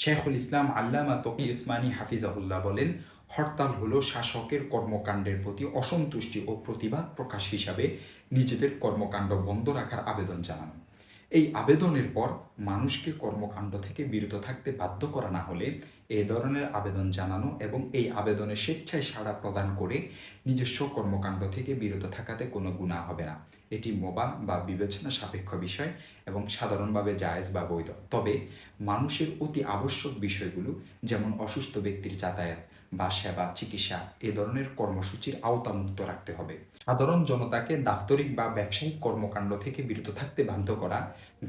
শেখুল ইসলাম আল্লামা তকি ইসমানী হাফিজাহুল্লাহ বলেন, হরতাল হলো শাসকের কর্মকাণ্ডের প্রতি অসন্তুষ্টি ও প্রতিবাদ প্রকাশ হিসাবে নিজেদের কর্মকাণ্ড বন্ধ রাখার আবেদন জানানো। এই আবেদনের পর মানুষকে কর্মকাণ্ড থেকে বিরত থাকতে বাধ্য করা না হলে এই ধরনের আবেদন জানানো এবং এই আবেদনে স্বেচ্ছায় সাড়া প্রদান করে নিজস্ব কর্মকাণ্ড থেকে বিরত থাকাতে কোনো গুণা হবে না। এটি মোবা বা বিবেচনা সাপেক্ষ বিষয় এবং সাধারণভাবে জায়েজ বা বৈধ। তবে মানুষের অতি আবশ্যক বিষয়গুলো যেমন অসুস্থ ব্যক্তির যাতায়াত বা সেবা, চিকিৎসা এ ধরনের কর্মসূচির আওতামুক্ত রাখতে হবে। সাধারণ জনতাকে দাপ্তরিক বা ব্যবসায়িক কর্মকাণ্ড থেকে বিরত থাকতে বাধ্য করা,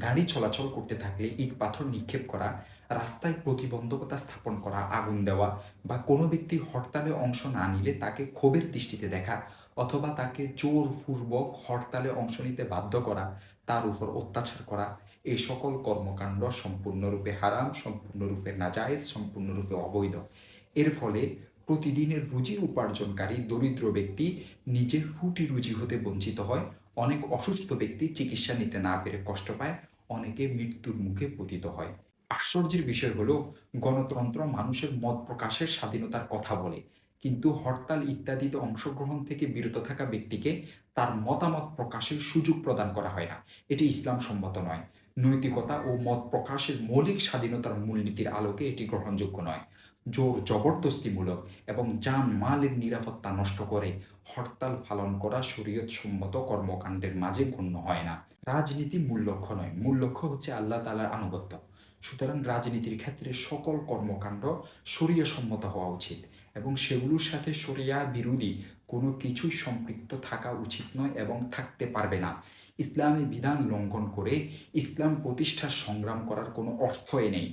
গাড়ি চলাচল করতে থাকলে ইট পাথর নিক্ষেপ করা, রাস্তায় প্রতিবন্ধকতা স্থাপন করা, আগুন দেওয়া বা কোনো ব্যক্তি হরতালে অংশ না নিলে তাকে ক্ষোভের দৃষ্টিতে দেখা অথবা তাকে জোরপূর্বক হরতালে অংশ নিতে বাধ্য করা, তার উপর অত্যাচার করা এই সকল কর্মকাণ্ড সম্পূর্ণরূপে হারাম, সম্পূর্ণরূপে নাজায়েজ, সম্পূর্ণরূপে অবৈধ। এর ফলে প্রতিদিনের রুজি উপার্জনকারী দরিদ্র ব্যক্তি নিজের রুটি রুজি হতে বঞ্চিত হয়। অনেক অসুস্থ ব্যক্তি চিকিৎসা নিতে না পেরে কষ্ট পায়। অনেকে মৃত্যুর মুখে পতিত হয়। আশ্চর্যের বিষয় হলো, গণতন্ত্র মানুষের মত প্রকাশের স্বাধীনতার কথা বলে। কিন্তু হরতাল ইত্যাদিতে অংশগ্রহণ থেকে বিরত থাকা ব্যক্তিকে তার মতামত প্রকাশের সুযোগ প্রদান করা হয় না। এটি ইসলাম সম্মত নয়। নৈতিকতা ও মত প্রকাশের মৌলিক স্বাধীনতার মূলনীতির আলোকে এটি গ্রহণযোগ্য নয়। জোর জবরদস্তিমূলক এবং যান মালের নিরাপত্তা নষ্ট করে হরতাল পালন করা শরীয়ত সম্মত কর্মকাণ্ডের মাঝে গণ্য হয় না। রাজনীতি মূল লক্ষ্য নয়, মূল লক্ষ্য হচ্ছে আল্লাহ তালার আনুগত্য। সুতরাং রাজনীতির ক্ষেত্রে সকল কর্মকাণ্ড শরীয় সম্মত হওয়া উচিত এবং সেগুলোর সাথে শরিয়া বিরোধী কোনো কিছুই সম্পৃক্ত থাকা উচিত নয় এবং থাকতে পারবে না। ইসলামী বিধান লঙ্ঘন করে ইসলাম প্রতিষ্ঠার সংগ্রাম করার কোনো অর্থই নেই।